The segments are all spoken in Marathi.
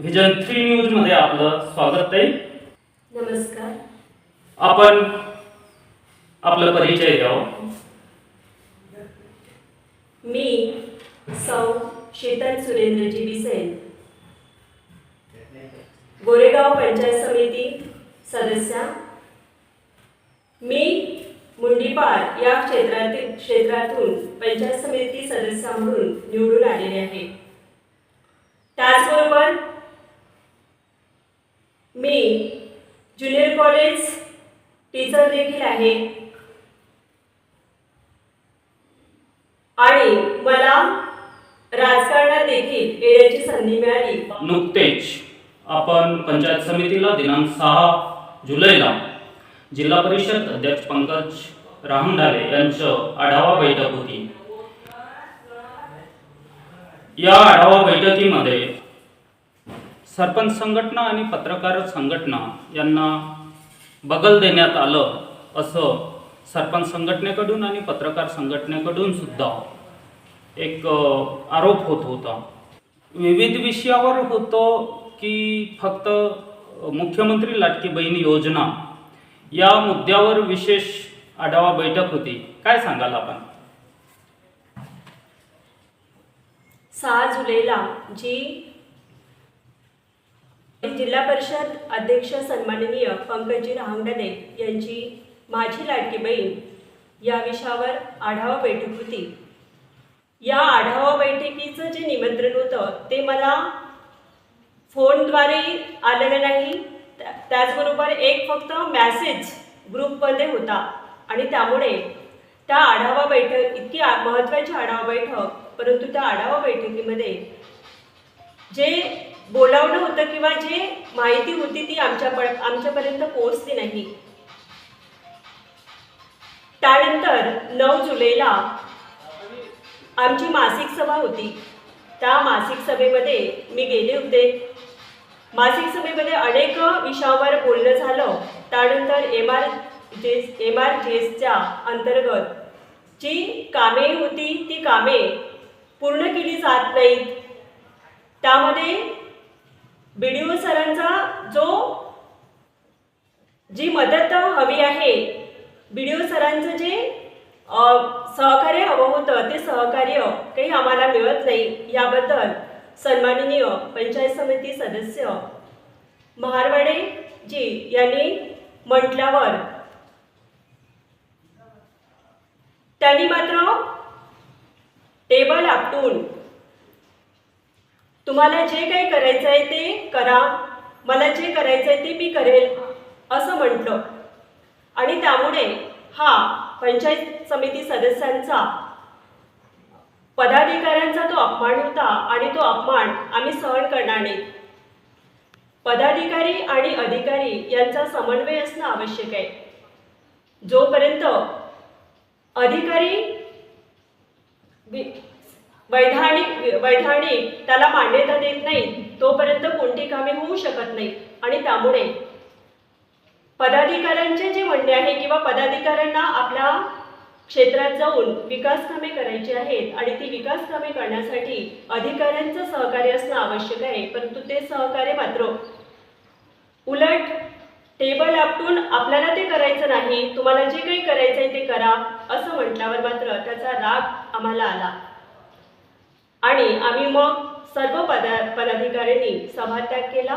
व्हिजन थ्री न्यूजमध्ये आपलं स्वागत आहे. नमस्कार. आपण आपला परिचय द्यावा. मी सौ शीतल सुरेंद्रजी बिसेन. गोरेगाव पंचायत समिती सदस्या. मी मुंडीपार या क्षेत्रातील क्षेत्रातून पंचायत समिती सदस्य म्हणून निवडून आलेले आहे. त्याचबरोबर मी ज्युनियर कॉलेज टीचर देखील आहे. आणि मला राजकारणात देखील येण्याची संधी मिळाली. नुकतेच आपण पंचायत समितीला दिनांक सहा जुलैला जिल्हा परिषद अध्यक्ष पंकज रामढाले यांचं आढावा बैठक होती. या आढावा बैठकीमध्ये सरपंच संघटना आणि पत्रकार संघटना यांना बगल देण्यात आलं असं सरपंच संघटनेकडून आणि पत्रकार संघटनेकडून सुद्धा एक आरोप होत होता. विविध विषयावर होतो की फक्त मुख्यमंत्री लाटकी बहीण योजना या मुद्द्यावर विशेष आढावा बैठक होती. काय सांगाल आपण? सहा जुलैला जी जिल्हा परिषद अध्यक्ष सन्माननीय पंकजी रहांगडे यांची माझी लाडकी बहीण या विषयावर आढावा बैठक होती. या आढावा बैठकीचं जे निमंत्रण होतं ते मला फोनद्वारे आलेलं नाही. त्याचबरोबर एक फक्त मॅसेज ग्रुपमध्ये होता. आणि त्यामुळे त्या आढावा बैठक इतकी महत्त्वाची आढावा बैठक परंतु त्या आढावा बैठकीमध्ये जे बोलावणं होतं किंवा जे माहिती होती ती आमच्या आमच्यापर्यंत पोहोचली नाही. त्यानंतर नऊ जुलैला आमची मासिक सभा होती. त्या मासिक सभेमध्ये मी गेले होते. मासिक सभेमध्ये अनेक विषयावर बोलणं झालं. त्यानंतर एम आर जेस एम आर जेसच्या अंतर्गत जी कामे होती ती कामे पूर्ण केली जात नाहीत. त्यामध्ये बी सरांचा जो जी मदत हवी आहे बीडीओ सरांचं जे सहकार्य हवं होतं ते सहकार्य काही आम्हाला मिळत नाही. याबद्दल सन्माननीय पंचायत समिती सदस्य महारवाडे जी यांनी म्हटल्यावर त्यांनी मात्र टेबल आपटून तुम्हाला जे काही करायचं आहे ते करा. मला जे करायचं आहे ते मी करेल असं म्हटलं. आणि त्यामुळे हा पंचायत समिती सदस्यांचा पदाधिकाऱ्यांचा तो अपमान होता आणि तो अपमान आम्ही सहन करणार नाही. पदाधिकारी आणि अधिकारी यांचा समन्वय असणं आवश्यक आहे. जोपर्यंत अधिकारी वैधानिक वैधानिक त्याला मान्यता देत नाही तोपर्यंत कोणती कामे होऊ शकत नाही आणि त्यामुळे पदाधिकाऱ्यांचे जे म्हणणे आहे किंवा पदाधिकाऱ्यांना आपल्या क्षेत्रात जाऊन विकास कामे करायची आहेत आणि ती विकास कामे करण्यासाठी अधिकाऱ्यांचं सहकार्य असणं आवश्यक आहे परंतु ते सहकार्य मात्र उलट टेबल आपटून आपल्याला ते करायचं नाही तुम्हाला जे काही करायचं आहे ते करा असं म्हटल्यावर मात्र त्याचा राग आम्हाला आला. आणि आम्ही मग सर्व पदा पदाधिकाऱ्यांनी सभात्याग केला.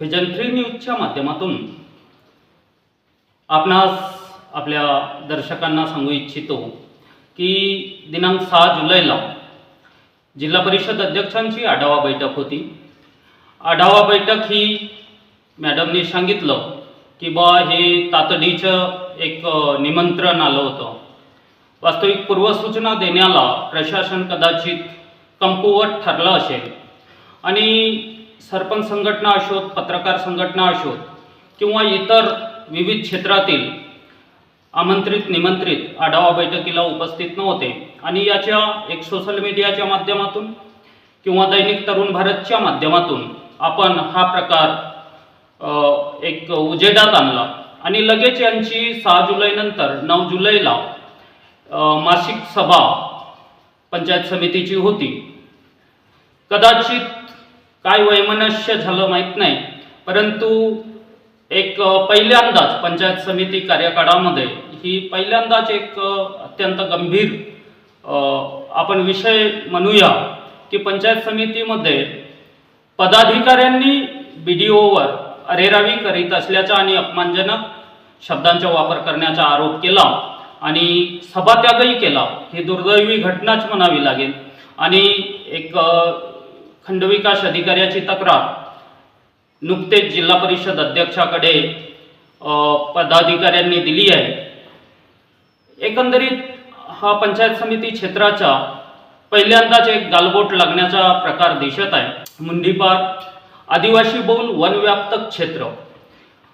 व्हिजन थ्री न्यूजच्या माध्यमातून आपणास आपल्या दर्शकांना सांगू इच्छितो की दिनांक सहा जुलैला जिल्हा परिषद अध्यक्षांची आढावा बैठक होती. आढावा बैठक ही मॅडमनी सांगितलं की बा हे तातडीचं एक निमंत्रण आलं होतं. वास्तविक पूर्वसूचना देण्याला प्रशासन कदाचित कमकुवत ठरलं असेल. आणि सरपंच संघटना असोत पत्रकार संघटना असोत किंवा इतर विविध क्षेत्रातील आमंत्रित निमंत्रित आढावा बैठकीला उपस्थित नव्हते. आणि याच्या एक सोशल मीडियाच्या माध्यमातून किंवा दैनिक तरुण भारतच्या माध्यमातून आपण हा प्रकार एक उजेडात आणला. आणि लगेच यांची सहा जुलैनंतर नऊ जुलैला मासिक सभा पंचायत समितीची होती. कदाचित काय वैमनस्य झालं माहीत नाही परंतु एक पहिल्यांदाच पंचायत समिती कार्यकाळामध्ये ही पहिल्यांदाच एक अत्यंत गंभीर आपण विषय म्हणूया की पंचायत समितीमध्ये पदाधिकाऱ्यांनी बी डी ओवर अरेरावी करीत असल्याचा आणि अपमानजनक शब्दांचा वापर करण्याचा आरोप केला. आणि सभात्यागही केला. ही दुर्दैवी घटनाच म्हणावी लागेल. आणि एक खंडविकास अधिकाऱ्याची तक्रार. नुकतेच जिल्हा परिषद अध्यक्षाकडे पदाधिकाऱ्यांनी दिली आहे. एकंदरीत हा पंचायत समिती क्षेत्राचा पहिल्यांदाच एक गालबोट लागण्याचा प्रकार दिसत आहे. मुंडीपार आदिवासी बहुल वनव्याप्त क्षेत्र.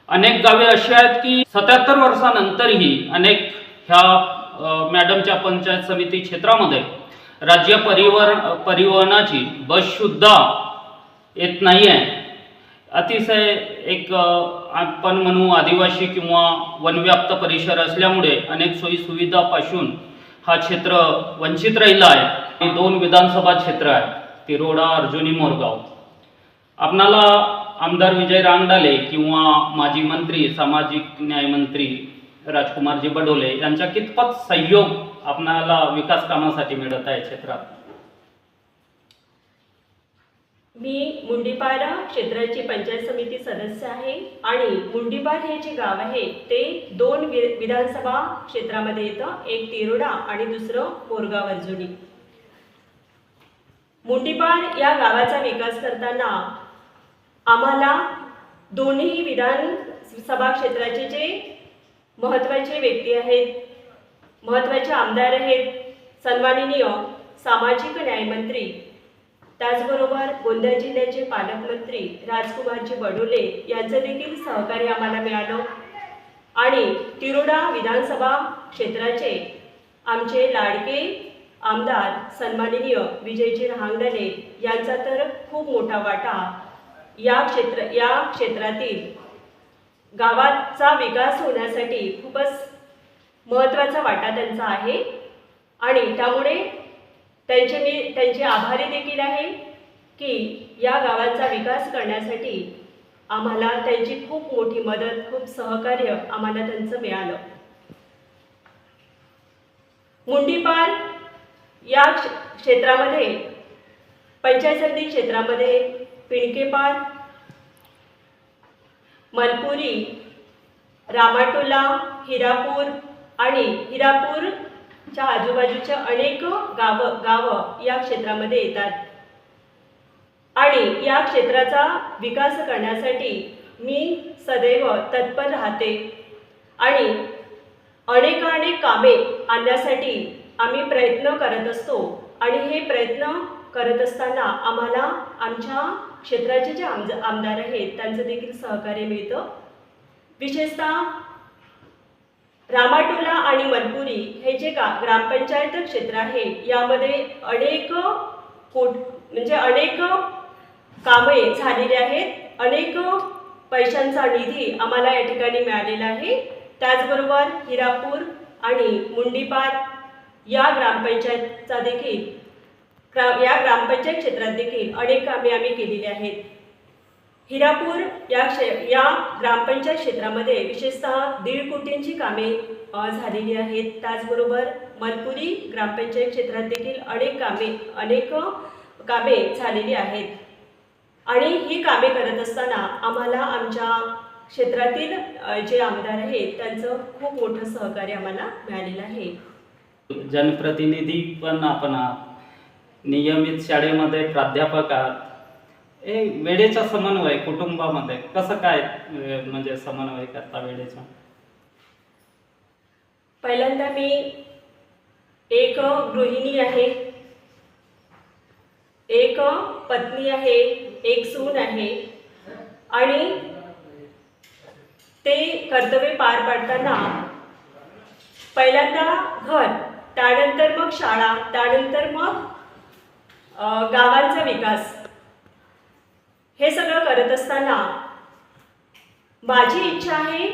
अनेक गावे अशी आहेत की सत्याहत्तर वर्षानंतरही अनेक ह्या मॅडमच्या पंचायत समिती क्षेत्रामध्ये राज्य परिवहन परिवहनाची बससुद्धा येत नाही आहे अतिशय एक आपण म्हणू आदिवासी किंवा वनव्याप्त परिसर असल्यामुळे अनेक सोयीसुविधापासून हा क्षेत्र वंचित राहिला आहे. हे दोन विधानसभा क्षेत्र आहे तिरोडा अर्जुनी मोरगाव. आपणाला आमदार विजय रांगडाले किंवा माजी मंत्री सामाजिक न्यायमंत्री राजकुमारजी बडोले यांचा कितपत सहयोग आपणाला विकास कामासाठी मिळत आहे क्षेत्रात? मी मुंडीपारा क्षेत्राची पंचायत समिती सदस्य आहे आणि मुंडीपार हे जे गाव आहे ते दोन वि विधानसभा क्षेत्रामध्ये येतं. एक तिरोडा आणि दुसरं मोरगाव अर्जुनी. मुंडीपार या गावाचा विकास करताना आम्हाला दोन्ही विधानसभा क्षेत्राचे जे महत्त्वाचे व्यक्ती आहेत. महत्त्वाचे आमदार आहेत. सन्माननीय सामाजिक न्यायमंत्री त्याचबरोबर गोंदिया जिल्ह्याचे पालकमंत्री राजकुमारजी बडोले यांचं देखील सहकार्य आम्हाला मिळालं. आणि तिरोडा विधानसभा क्षेत्राचे आमचे लाडके आमदार सन्माननीय विजयजी रहांगडले यांचा तर खूप मोठा वाटा या क्षेत्र या क्षेत्रातील गावाचा विकास होण्यासाठी खूपच महत्त्वाचा वाटा त्यांचा आहे. आणि त्यामुळे त्यांचे मी त्यांचे आभारी देखील आहे की या गावाचा विकास करण्यासाठी आम्हाला त्यांची खूप मोठी मदत खूप सहकार्य आम्हाला त्यांचं मिळालं. मुंडीपाल या क्षेत्रामध्ये पंचायत समिती क्षेत्रामध्ये पिणकेपाल मलपुरी रामाटोला हिरापूर आणि हिरापूरच्या आजूबाजूच्या अनेक गावं गावं या क्षेत्रामध्ये येतात. आणि या क्षेत्राचा विकास करण्यासाठी मी सदैव तत्पर राहते. आणि अनेकानेक कामे आणण्यासाठी आम्ही प्रयत्न करत असतो. आणि हे प्रयत्न करत असताना आम्हाला आमच्या क्षेत्राचे जे आमज आमदार आहेत त्यांचं देखील सहकार्य मिळतं. विशेषतः रामाटोला आणि मनपुरी हे जे गा ग्रामपंचायत क्षेत्र आहे यामध्ये अनेक कोट म्हणजे अनेक कामे झालेली आहेत. अनेक पैशांचा निधी आम्हाला या ठिकाणी मिळालेला आहे. त्याचबरोबर हिरापूर आणि मुंडीपार या ग्रामपंचायतचा देखील ग्रा या ग्रामपंचायत क्षेत्रात देखील अनेक कामे आम्ही केलेली आहेत. हिरापूर या क्षे या ग्रामपंचायत क्षेत्रामध्ये विशेषतः दीड कोटींची कामे झालेली आहेत. त्याचबरोबर मलपुरी ग्रामपंचायत क्षेत्रात देखील अनेक कामे अनेक कामे झालेली आहेत. आणि ही कामे करत असताना आम्हाला आमच्या क्षेत्रातील जे आमदार आहेत त्यांचं खूप मोठं सहकार्य आम्हाला मिळालेलं आहे. जनप्रतिनिधी पण आपण नियमित शाळेमध्ये प्राध्यापक आहात. हे वेळेचा समन्वय कुटुंबामध्ये कसं काय म्हणजे समन्वय करता वेळेचा? पहिल्यांदा मी एक गृहिणी आहे एक पत्नी आहे एक सून आहे आणि ते कर्तव्य पार पाडताना पहिल्यांदा घर त्यानंतर मग शाळा त्यानंतर मग गावांचा विकास. हे सगळं करत असताना माझी इच्छा आहे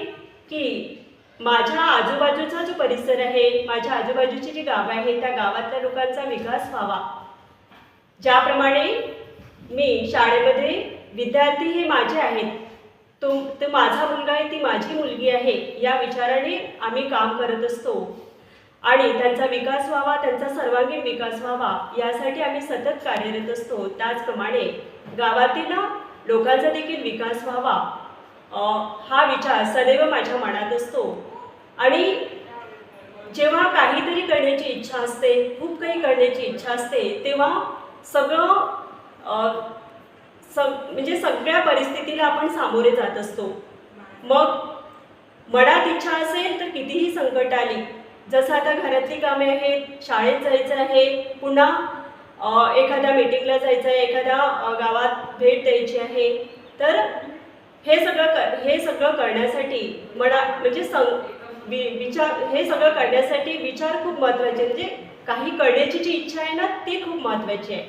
की माझ्या आजूबाजूचा जो परिसर आहे माझ्या आजूबाजूची जी गावं आहेत त्या गावातल्या लोकांचा विकास व्हावा. ज्याप्रमाणे मी शाळेमध्ये विद्यार्थी हे माझे आहेत. तो तो माझा मुलगा आहे ती माझी मुलगी आहे या विचाराने आम्ही काम करत असतो. आणि त्यांचा विकास व्हावा त्यांचा सर्वांगीण विकास व्हावा यासाठी आम्ही सतत कार्यरत असतो. त्याचप्रमाणे गावातील लोकांचा देखील विकास व्हावा हा विचार सदैव माझ्या मनात असतो. आणि जेव्हा काहीतरी करण्याची इच्छा असते खूप काही करण्याची इच्छा असते तेव्हा सगळं सग म्हणजे सगळ्या परिस्थितीला आपण सामोरे जात असतो. मग मनात इच्छा असेल तर कितीही संकट आली जसं आता घरातली कामे आहेत शाळेत जायचं आहे पुन्हा एखाद्या मीटिंगला जायचं आहे एखाद्या गावात भेट द्यायची आहे तर हे सगळं क हे सगळं करण्यासाठी मला म्हणजे सं वि विचार हे सगळं करण्यासाठी विचार खूप महत्त्वाचे म्हणजे काही करण्याची जी इच्छा आहे ना ती खूप महत्त्वाची आहे.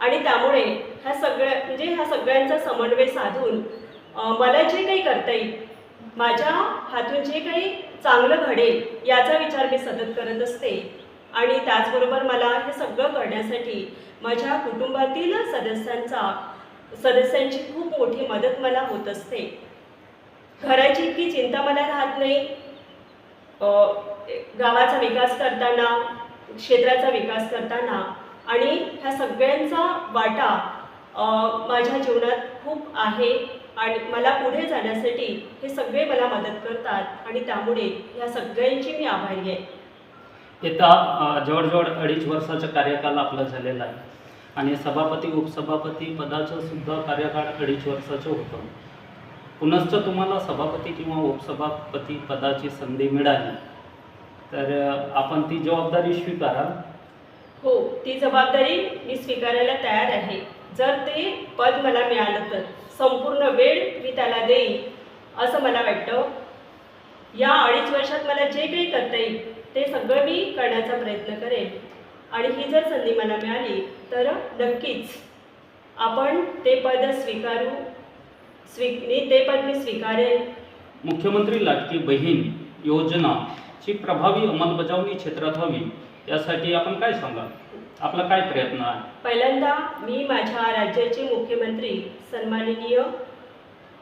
आणि त्यामुळे ह्या सगळ्या म्हणजे ह्या सगळ्यांचा समन्वय साधून मला जे काही करता येईल माझ्या हातून जे काही चांगलं घडेल याचा विचार मी सतत करत असते. आणि त्याचबरोबर मला हे सगळं करण्यासाठी माझ्या कुटुंबातील सदस्यांचा सदस्यांची खूप मोठी मदत मला होत असते. घराची इतकी चिंता मला राहत नाही. गावाचा विकास करताना क्षेत्राचा विकास करताना आणि ह्या सगळ्यांचा वाटा माझ्या जीवनात खूप आहे. आणि मला पुढे जाण्यासाठी हे सगळे मला मदत करतात आणि त्यामुळे ह्या सगळ्यांची मी आभारी आहे. येत्या जवळजवळ अडीच वर्षाचा कार्यकाल आपला झालेला आहे. आणि सभापती उपसभापती पदाचं सुद्धा कार्यकाळ अडीच वर्षाचं होतं. पुनश्च तुम्हाला सभापती किंवा उपसभापती पदाची संधी मिळाली. तर आपण ती जबाबदारी स्वीकाराल? हो ती जबाबदारी मी स्वीकारायला तयार आहे. जर ते पद मला मिळालं तर. संपूर्ण वेळ मी त्याला देईन असं मला वाटतं. या अडीच वर्षात मला जे काही करता येईल ते सगळं मी करण्याचा प्रयत्न करेन. आणि ही जर संधी मला मिळाली तर नक्कीच आपण ते पद स्वीकारू स्वी मी ते पद मी स्वीकारेन. मुख्यमंत्री लाटकी बहीण योजनाची प्रभावी अंमलबजावणी क्षेत्रात व्हावी यासाठी आपण काय सांगाल? आपला काय प्रयत्न आहे? पहिल्यांदा मी माझ्या राज्याचे मुख्यमंत्री सन्माननीय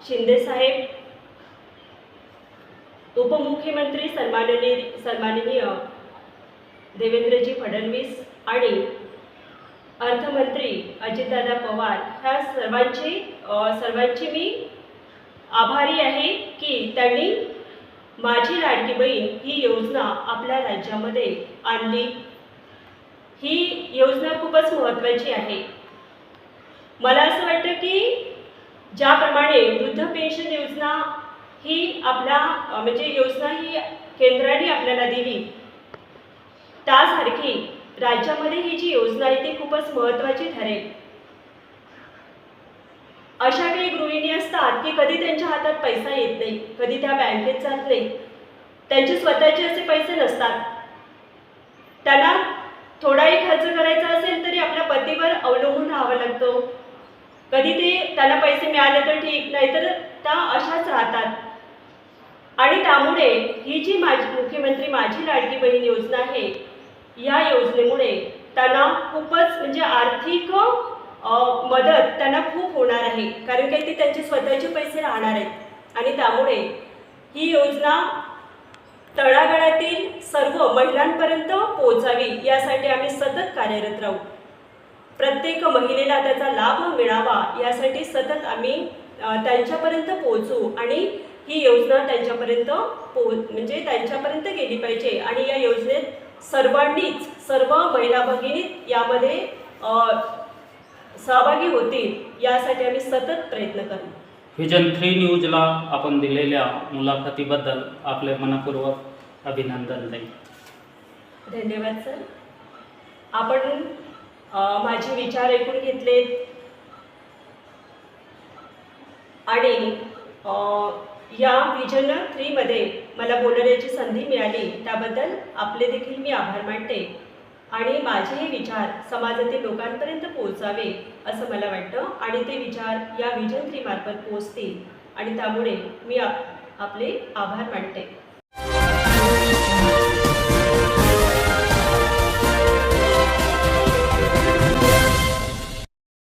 शिंदेसाहेब उपमुख्यमंत्री सन्माननीय सन्माननीय देवेंद्रजी फडणवीस आणि अर्थमंत्री अजितदादा पवार ह्या सर्वांची सर्वांची मी आभारी आहे की त्यांनी माझी लाडकी बहीण ही योजना आपल्या राज्यामध्ये आणली. ही योजना खूपच महत्त्वाची आहे. मला असं वाटतं की ज्याप्रमाणे वृद्ध पेन्शन योजना ही आपला म्हणजे योजना ही केंद्राने आपल्याला दिली त्यासारखी राज्यामध्ये ही जी योजना आहे ती खूपच महत्त्वाची ठरेल. अशा काही गृहिणी असतात की कधी त्यांच्या हातात पैसा येत नाही कधी त्या बँकेत जात नाही त्यांचे स्वतःचे असे पैसे नसतात. त्यांना थोडाही खर्च करायचा असेल तरी आपल्या पतीवर अवलंबून राहावं लागतो. कधी ते त्याला पैसे मिळाले तर ठीक नाहीतर त्या अशाच राहतात. आणि त्यामुळे ही जी माझी मुख्यमंत्री माझी लाडकी बहीण योजना आहे या योजनेमुळे त्यांना खूपच म्हणजे आर्थिक मदत त्यांना खूप होणार आहे. कारण काही ते त्यांचे स्वतःचे पैसे राहणार आहेत. आणि त्यामुळे ही योजना तळागाळातील सर्व महिलांपर्यंत पोहोचावी यासाठी आम्ही सतत कार्यरत राहू. प्रत्येक महिलेला त्याचा लाभ मिळावा यासाठी सतत आम्ही त्यांच्यापर्यंत पोहोचू आणि ही योजना त्यांच्यापर्यंत पो म्हणजे त्यांच्यापर्यंत गेली पाहिजे आणि या योजनेत सर्वांनीच सर्व महिला भगिनी यामध्ये सहभागी होतील यासाठी आम्ही सतत प्रयत्न करू. व्हिजन थ्री न्यूजला आपण दिलेल्या मुलाखतीबद्दल आपले मनपूर्वक अभिनंदन देईल धन्यवाद सर आपण माझे विचार ऐकून घेतले. आणि या व्हिजन थ्रीमध्ये मला बोलण्याची संधी मिळाली. त्याबद्दल आपले देखील मी आभार मानते. आणि माझे हे विचार समाजातील लोकांपर्यंत पोहोचावे असं मला वाटतं. आणि ते विचार या विजन थ्रीमार्फत पोहोचतील. आणि त्यामुळे मी आप आपले आभार मानते.